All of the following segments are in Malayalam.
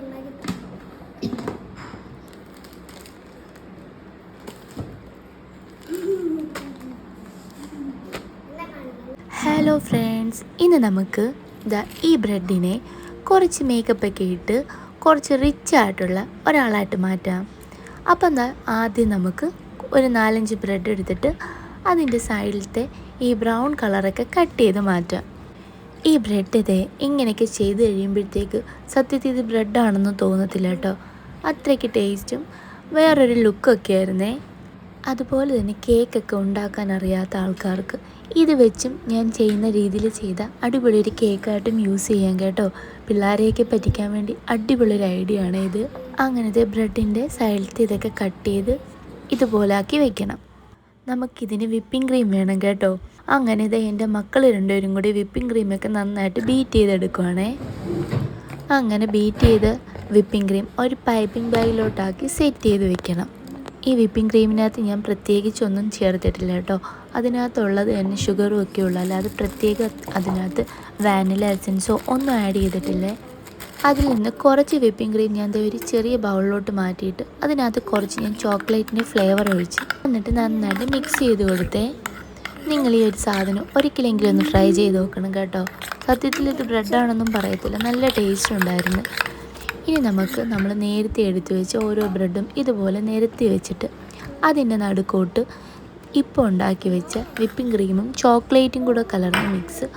ഉണ്ടാക്കി ഹലോ ഫ്രണ്ട്സ് ഇന്ന് നമുക്ക് ദ ഈ ബ്രെഡിനെ കുറച്ച് മേക്കപ്പ് ഒക്കെ ഇട്ട് കുറച്ച് റിച്ച് ആയിട്ടുള്ള ഒരാളായിട്ട് മാറ്റാം. അപ്പം എന്താ ആദ്യം നമുക്ക് ഒരു നാലഞ്ച് ബ്രെഡ് എടുത്തിട്ട് അതിന്റെ സൈഡിലത്തെ ഈ ബ്രൗൺ കളറൊക്കെ കട്ട് ചെയ്ത് മാറ്റാം. ഈ ബ്രെഡ് ഇതേ ഇങ്ങനെയൊക്കെ ചെയ്ത് കഴിയുമ്പോഴത്തേക്ക് സത്യത്തിൽ ഇത് ബ്രെഡാണെന്ന് തോന്നത്തില്ല കേട്ടോ. അത്രയ്ക്ക് ടേസ്റ്റും വേറൊരു ലുക്കൊക്കെ ആയിരുന്നേ. അതുപോലെ തന്നെ കേക്കൊക്കെ ഉണ്ടാക്കാൻ അറിയാത്ത ആൾക്കാർക്ക് ഇത് വെച്ചും ഞാൻ ചെയ്യുന്ന രീതിയിൽ ചെയ്ത അടിപൊളി ഒരു കേക്കായിട്ടും യൂസ് ചെയ്യാം കേട്ടോ. പിള്ളേരെയൊക്കെ പറ്റിക്കാൻ വേണ്ടി അടിപൊളി ഒരു ഐഡിയ ആണ് ഇത്. അങ്ങനത്തെ ബ്രെഡിന്റെ സൈഡിലത്തെ ഇതൊക്കെ കട്ട് ചെയ്ത് ഇതുപോലെ ആക്കി വെക്കണം. നമുക്കിതിന് വിപ്പിംഗ് ക്രീം വേണം കേട്ടോ. അങ്ങനെ ഇത് എന്റെ മക്കൾ രണ്ടുപേരും കൂടി വിപ്പിംഗ് ക്രീമൊക്കെ നന്നായിട്ട് ബീറ്റ് ചെയ്തെടുക്കുവാണേ. അങ്ങനെ ബീറ്റ് ചെയ്ത് വിപ്പിംഗ് ക്രീം ഒരു പൈപ്പിംഗ് ബാഗിലോട്ടാക്കി സെറ്റ് ചെയ്ത് വെക്കണം. ഈ വിപ്പിംഗ് ക്രീമിനകത്ത് ഞാൻ പ്രത്യേകിച്ചൊന്നും ചേർത്തിട്ടില്ല കേട്ടോ. അതിനകത്തുള്ളത് തന്നെ ഷുഗറും ഒക്കെ ഉള്ളു. അല്ലാതെ പ്രത്യേക അതിനകത്ത് വാനില എസൻസോ ഒന്നും ആഡ് ചെയ്തിട്ടില്ലേ. അതിൽ നിന്ന് കുറച്ച് വിപ്പിംഗ് ക്രീം ഞാൻ ഒരു ചെറിയ ബൗളിലോട്ട് മാറ്റിയിട്ട് അതിനകത്ത് കുറച്ച് ഞാൻ ചോക്ലേറ്റിന്റെ ഫ്ലേവർ ഒഴിച്ച് എന്നിട്ട് നന്നായിട്ട് മിക്സ് ചെയ്ത് കൊടുത്തേ. നിങ്ങൾ ഈ ഒരു സാധനം ഒരിക്കലെങ്കിലും ഒന്ന് ട്രൈ ചെയ്ത് നോക്കണം കേട്ടോ. സത്യത്തിൽ ഇത് ബ്രെഡാണെന്നും പറയത്തില്ല. നല്ല ടേസ്റ്റ് ഉണ്ടായിരുന്നു. ഇനി നമുക്ക് നമ്മൾ നേരത്തെ എടുത്തു വെച്ച് ഓരോ ബ്രെഡും ഇതുപോലെ നിരത്തി വെച്ചിട്ട് അതിന്റെ നടുക്കോട്ട് ഇപ്പോൾ ഉണ്ടാക്കി വെച്ച വിപ്പിംഗ് ക്രീമും ചോക്ലേറ്റും കൂടെ കലർന്ന മിക്സ്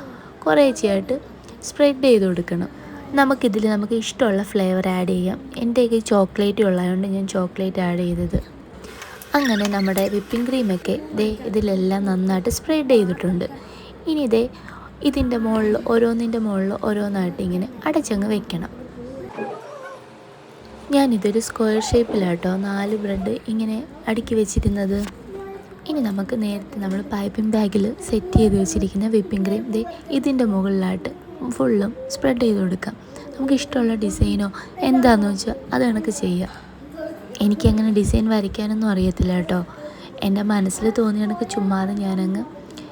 കുറേച്ചയായിട്ട് സ്പ്രെഡ് ചെയ്ത് കൊടുക്കണം. നമുക്കിതിൽ നമുക്ക് ഇഷ്ടമുള്ള ഫ്ലേവർ ആഡ് ചെയ്യാം. എന്റെയൊക്കെ ചോക്ലേറ്റ് ഉള്ളതുകൊണ്ട് ഞാൻ ചോക്ലേറ്റ് ആഡ് ചെയ്തത്. അങ്ങനെ നമ്മുടെ വിപ്പിംഗ് ക്രീമൊക്കെ ദേ ഇതിലെല്ലാം നന്നായിട്ട് സ്പ്രെഡ് ചെയ്തിട്ടുണ്ട്. ഇനി ഇതേ ഇതിന്റെ മുകളിൽ ഓരോന്നിന്റെ മുകളിൽ ഓരോന്നായിട്ട് ഇങ്ങനെ അടച്ചങ്ങ് വെക്കണം. ഞാനിതൊരു സ്ക്വയർ ഷേപ്പിലാട്ടോ നാല് ബ്രെഡ് ഇങ്ങനെ അടുക്കി വെച്ചിരുന്നത്. ഇനി നമുക്ക് നേരത്തെ നമ്മൾ പൈപ്പിംഗ് ബാഗിൽ സെറ്റ് ചെയ്ത് വെച്ചിരിക്കുന്ന വിപ്പിംഗ് ക്രീം ദേ ഇതിന്റെ മുകളിലായിട്ട് ഫുള്ളും സ്പ്രെഡ് ചെയ്ത് കൊടുക്കാം. നമുക്ക് ഇഷ്ടമുള്ള ഡിസൈനോ എന്താണെന്ന് വെച്ചാൽ അത് കണക്ക് ചെയ്യാം. എനിക്കങ്ങനെ ഡിസൈൻ വരയ്ക്കാനൊന്നും അറിയത്തില്ല കേട്ടോ. എന്റെ മനസ്സിൽ തോന്നിയ കണക്ക് ചുമ്മാതെ ഞാനങ്ങ്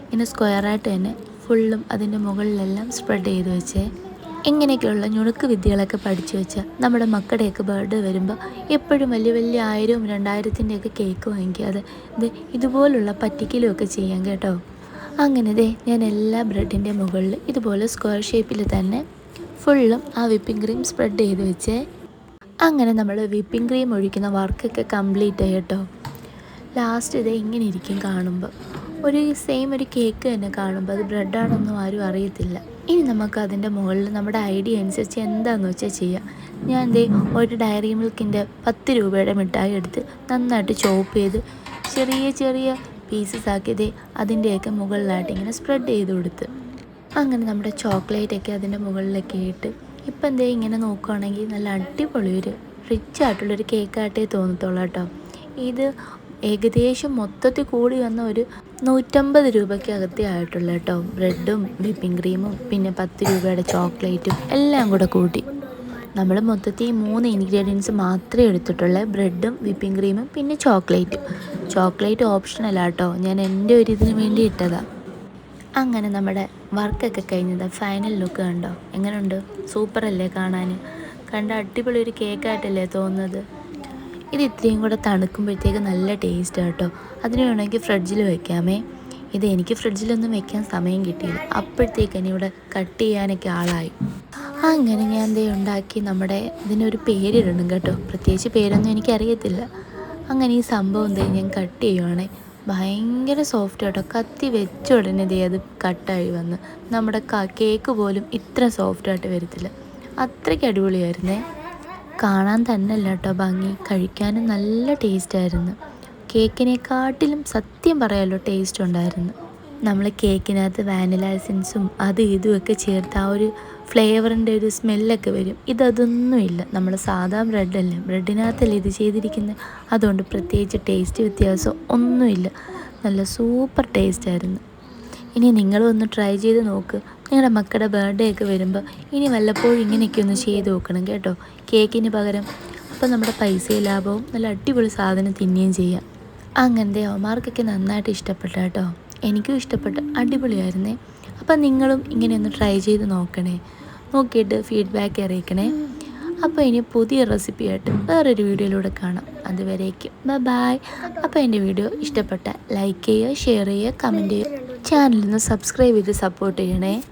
ഇങ്ങനെ സ്ക്വയറായിട്ട് തന്നെ ഫുള്ളും അതിന്റെ മുകളിലെല്ലാം സ്പ്രെഡ് ചെയ്ത് വെച്ചേ. ഇങ്ങനെയൊക്കെയുള്ള ഞുണുക്ക് വിദ്യകളൊക്കെ പഠിച്ചു വെച്ചാൽ നമ്മുടെ മക്കളുടെയൊക്കെ ബർത്ത്ഡേ വരുമ്പോൾ എപ്പോഴും വലിയ വലിയ ആയിരവും രണ്ടായിരത്തിന്റെയൊക്കെ കേക്ക് വാങ്ങിക്കാതെ ഇത് ഇതുപോലുള്ള പറ്റിക്കലും ഒക്കെ ചെയ്യാം കേട്ടോ. അങ്ങനെ ദേ ഞാൻ എല്ലാ ബ്രെഡിന്റെ മുകളിൽ ഇതുപോലെ സ്ക്വയർ ഷേപ്പിൽ തന്നെ ഫുള്ളും ആ വിപ്പിംഗ് ക്രീം സ്പ്രെഡ് ചെയ്ത് വെച്ചേ. അങ്ങനെ നമ്മൾ വിപ്പിംഗ് ക്രീം ഒഴിക്കുന്ന വർക്കൊക്കെ കംപ്ലീറ്റ് ആയി കേട്ടോ ലാസ്റ്റ് ഇത് ഇങ്ങനെ ഇരിക്കും കാണുമ്പോൾ ഒരു സെയിം ഒരു കേക്ക് തന്നെ കാണുമ്പോൾ അത് ബ്രെഡാണെന്നും ആരും അറിയത്തില്ല. ഇനി നമുക്ക് അതിന്റെ മുകളിൽ നമ്മുടെ ഐഡിയ അനുസരിച്ച് എന്താണെന്ന് വെച്ചാൽ ചെയ്യാം. ഞാൻ എന്തേ ഒരു ഡയറി മിൽക്കിന്റെ പത്ത് രൂപയുടെ മിഠായി എടുത്ത് നന്നായിട്ട് ചോപ്പ് ചെയ്ത് ചെറിയ ചെറിയ പീസസ് ആക്കിയത് അതിന്റെയൊക്കെ മുകളിലായിട്ട് ഇങ്ങനെ സ്പ്രെഡ് ചെയ്ത് കൊടുത്ത്. അങ്ങനെ നമ്മുടെ ചോക്ലേറ്റൊക്കെ അതിന്റെ മുകളിലൊക്കെ ഇട്ട് ഇപ്പം എന്തേ ഇങ്ങനെ നോക്കുകയാണെങ്കിൽ നല്ല അടിപൊളി ഒരു റിച്ച് ആയിട്ടുള്ളൊരു കേക്കായിട്ടേ തോന്നത്തുള്ളൂ കേട്ടോ. ഇത് ഏകദേശം മൊത്തത്തിൽ കൂടി വന്ന ഒരു നൂറ്റമ്പത് രൂപയ്ക്കകത്തേ ആയിട്ടുള്ള കേട്ടോ. ബ്രെഡും വിപ്പിംഗ് ക്രീമും പിന്നെ പത്ത് രൂപയുടെ ചോക്ലേറ്റും എല്ലാം കൂടെ കൂട്ടി. നമ്മൾ മൊത്തത്തിൽ മൂന്ന് ഇൻഗ്രീഡിയൻസ് മാത്രമേ എടുത്തിട്ടുള്ളൂ. ബ്രെഡും വിപ്പിംഗ് ക്രീമും പിന്നെ ചോക്ലേറ്റും. ചോക്ലേറ്റ് ഓപ്ഷനല്ല കേട്ടോ. ഞാൻ എന്റെ ഒരു ഇതിന് വേണ്ടി ഇട്ടതാണ് അങ്ങനെ നമ്മുടെ വർക്കൊക്കെ കഴിഞ്ഞത് ഫൈനൽ ലുക്ക് കണ്ടോ? എങ്ങനെയുണ്ട് സൂപ്പറല്ലേ കാണാൻ കണ്ട അടിപൊളി ഒരു കേക്കായിട്ടല്ലേ തോന്നുന്നത്? ഇത് ഇത്രയും കൂടെ തണുക്കുമ്പോഴത്തേക്ക് നല്ല ടേസ്റ്റ് കേട്ടോ. അതിന് വേണമെങ്കിൽ ഫ്രിഡ്ജിൽ വെക്കാമേ. ഇത് എനിക്ക് ഫ്രിഡ്ജിലൊന്നും വെക്കാൻ സമയം കിട്ടിയില്ല. അപ്പോഴത്തേക്ക് തന്നെ ഇവിടെ കട്ട് ചെയ്യാനൊക്കെ ആളായി. അങ്ങനെ ഞാൻ എന്തേ ഉണ്ടാക്കി നമ്മുടെ ഇതിനൊരു പേരിടണം കേട്ടോ. പ്രത്യേകിച്ച് പേരൊന്നും എനിക്കറിയത്തില്ല. അങ്ങനെ ഈ സംഭവം എന്തേ ഞാൻ കട്ട് ചെയ്യുവാണേ. ഭയങ്കര സോഫ്റ്റ് കേട്ടോ കത്തി വെച്ച ഉടനെ ദേ അത് കട്ടായി വന്ന്. നമ്മുടെ കേക്ക് പോലും ഇത്ര സോഫ്റ്റായിട്ട് വരത്തില്ല. അത്രയ്ക്ക് അടിപൊളിയായിരുന്നേ. കാണാൻ തന്നെ അല്ല കേട്ടോ ഭംഗി. കഴിക്കാനും നല്ല ടേസ്റ്റായിരുന്നു കേക്കിനെക്കാട്ടിലും സത്യം പറയാലോ ടേസ്റ്റ് ഉണ്ടായിരുന്നു. നമ്മൾ കേക്കിനകത്ത് വാനില എസൻസും അത് ഇതും ഒക്കെ ചേർത്ത് ആ ഒരു ഫ്ലേവറിന്റെ ഒരു സ്മെല്ലൊക്കെ വരും. ഇതൊന്നുമില്ല. നമ്മൾ സാധാ ബ്രെഡല്ലേ ബ്രെഡിനകത്തല്ലേ ഇത് ചെയ്തിരിക്കുന്നത് അതുകൊണ്ട് പ്രത്യേകിച്ച് ടേസ്റ്റ് വ്യത്യാസം ഒന്നുമില്ല. നല്ല സൂപ്പർ ടേസ്റ്റ് ആയിരുന്നു. ഇനി നിങ്ങളും ഒന്ന് ട്രൈ ചെയ്ത് നോക്ക്. നിങ്ങളുടെ മക്കളുടെ ബർത്ത്ഡേ ഒക്കെ വരുമ്പോൾ ഇനി വല്ലപ്പോഴും ഇങ്ങനെയൊക്കെ ഒന്ന് ചെയ്ത് നോക്കണം കേട്ടോ. കേക്കിന് പകരം അപ്പോൾ നമ്മുടെ പൈസ ലാഭവും നല്ല അടിപൊളി സാധനം തിന്നുകയും ചെയ്യാം. അങ്ങനത്തെ അവന്മാർക്കൊക്കെ നന്നായിട്ട് ഇഷ്ടപ്പെട്ട കേട്ടോ. എനിക്കും ഇഷ്ടപ്പെട്ടു. അടിപൊളിയായിരുന്നേ. അപ്പം നിങ്ങളും ഇങ്ങനെ ഒന്ന് ട്രൈ ചെയ്ത് നോക്കണേ. നോക്കിയിട്ട് ഫീഡ്ബാക്ക് അറിയിക്കണേ. അപ്പോൾ ഇനി പുതിയ റെസിപ്പിയായിട്ട് വേറൊരു വീഡിയോയിലൂടെ കാണാം. അതുവരേക്കും. ബൈ ബായ് അപ്പോൾ എന്റെ വീഡിയോ ഇഷ്ടപ്പെട്ട ലൈക്ക് ചെയ്യുക ഷെയർ ചെയ്യുക കമന്റ് ചെയ്യുക. ചാനലിൽ നിന്ന് സബ്സ്ക്രൈബ് ചെയ്ത് സപ്പോർട്ട് ചെയ്യണേ.